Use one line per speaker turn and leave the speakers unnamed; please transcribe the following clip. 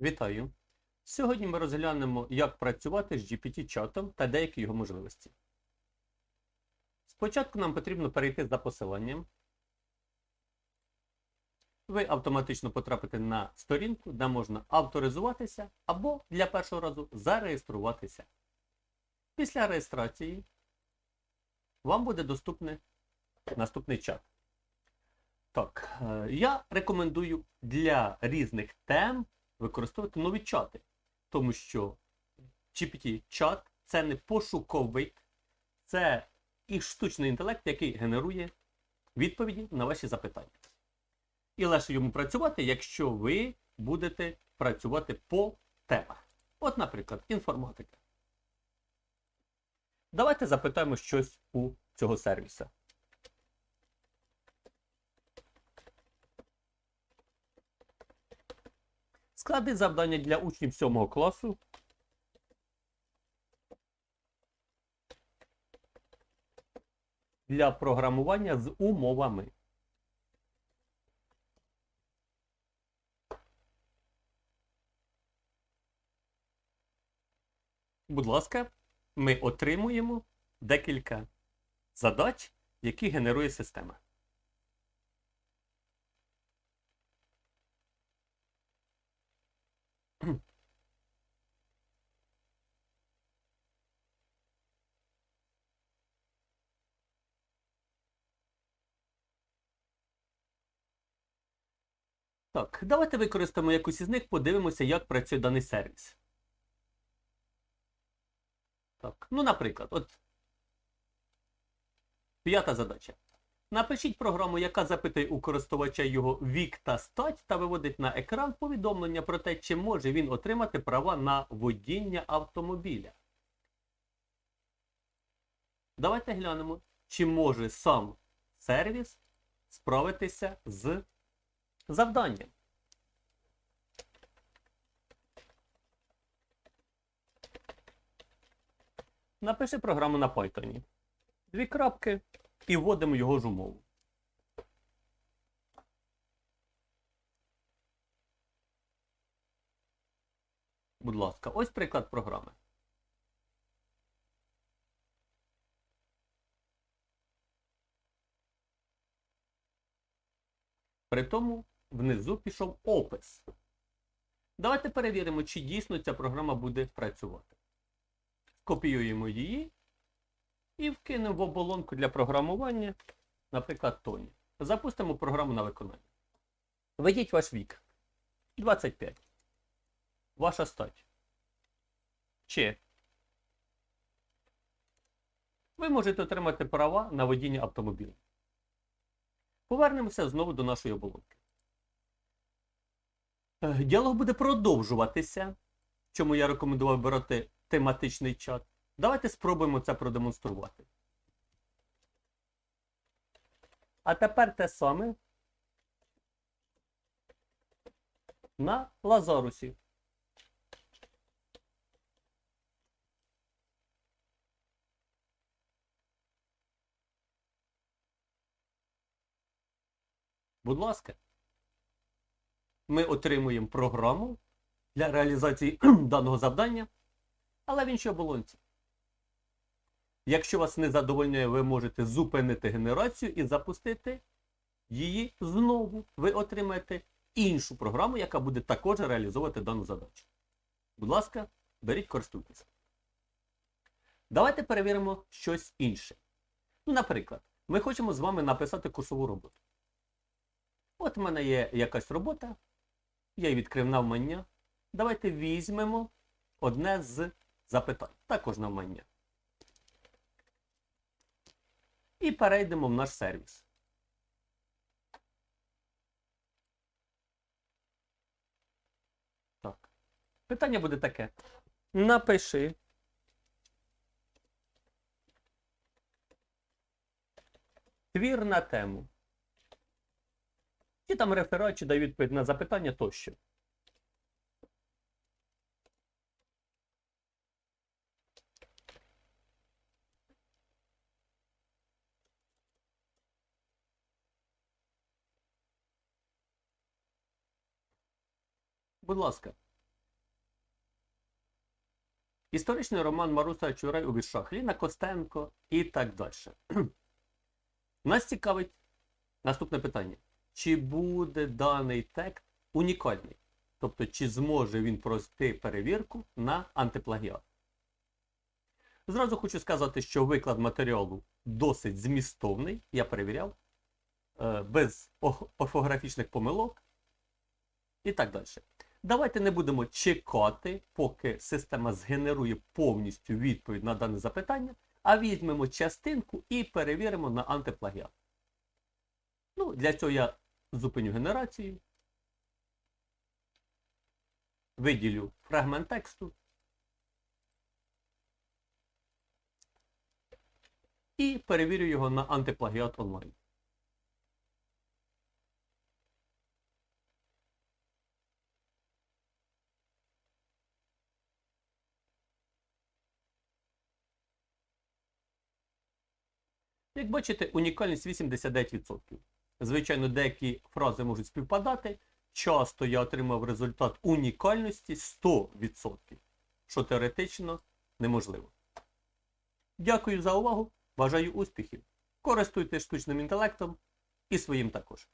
Вітаю! Сьогодні ми розглянемо, як працювати з GPT-чатом та деякі його можливості. Спочатку нам потрібно перейти за посиланням. Ви автоматично потрапите на сторінку, де можна авторизуватися або для першого разу зареєструватися. Після реєстрації вам буде доступний наступний чат. Так, е, я рекомендую для різних тем використовувати нові чати, тому що GPT-чат це не пошуковий, це і штучний інтелект, який генерує відповіді на ваші запитання. І лише йому працювати, якщо ви будете працювати по темах. От, наприклад, інформатика. Давайте запитаємо щось у цього сервіса. Склади завдання для учнів 7 класу. Для програмування з умовами. Будь ласка, ми отримуємо декілька задач, які генерує система. Так, давайте використаємо якусь із них, подивимося, як працює даний сервіс. Так, ну, наприклад, от п'ята задача. Напишіть програму, яка запитує у користувача його вік та стать та виводить на екран повідомлення про те, чи може він отримати права на водіння автомобіля. Давайте глянемо, чи може сам сервіс справитися з завданням. Напиши програму на Python. Дві крапки і вводимо його ж умову. Будь ласка, ось приклад програми. При тому внизу пішов опис. Давайте перевіримо, чи дійсно ця програма буде працювати. Копіюємо її і вкинемо в оболонку для програмування, наприклад, Тоні. Запустимо програму на виконання. Введіть ваш вік. 25. Ваша стать. Чи ви можете отримати права на водіння автомобіля. Повернемося знову до нашої оболонки. Е, Діалог буде продовжуватися, чому я рекомендував брати тематичний чат. Давайте спробуємо це продемонструвати. А тепер те саме на Лазарусі. Будь ласка. Ми отримуємо програму для реалізації даного завдання, але в іншій оболонці. Якщо вас не задовольняє, ви можете зупинити генерацію і запустити її знову. Ви отримаєте іншу програму, яка буде також реалізовувати дану задачу. Будь ласка, беріть, користуйтесь. Давайте перевіримо щось інше. Ну, наприклад, ми хочемо з вами написати курсову роботу. От в мене є якась робота, я її відкрив навмання. Давайте візьмемо одне з запитань, також навмання. І перейдемо в наш сервіс. Так. Питання буде таке. Напиши. Твір на тему. Чи там реферат, чи дай відповідь на запитання тощо. Будь ласка, Історичний роман Маруса Чурай у віршах Ліна Костенко і так далі. Нас цікавить наступне питання. Чи буде даний текст унікальний? Тобто, чи зможе він пройти перевірку на антиплагіат? Зразу хочу сказати, що виклад матеріалу досить змістовний, я перевіряв, е, без орфографічних помилок і так далі. Давайте не будемо чекати, поки система згенерує повністю відповідь на дане запитання, а візьмемо частинку і перевіримо на антиплагіат. Ну, для цього я зупиню генерацію, виділю фрагмент тексту і перевірю його на антиплагіат онлайн. Як бачите, унікальність 89%. Звичайно, деякі фрази можуть співпадати. Часто я отримав результат унікальності 100%, що теоретично неможливо. Дякую за увагу. Бажаю успіхів. Користуйтесь штучним інтелектом і своїм також.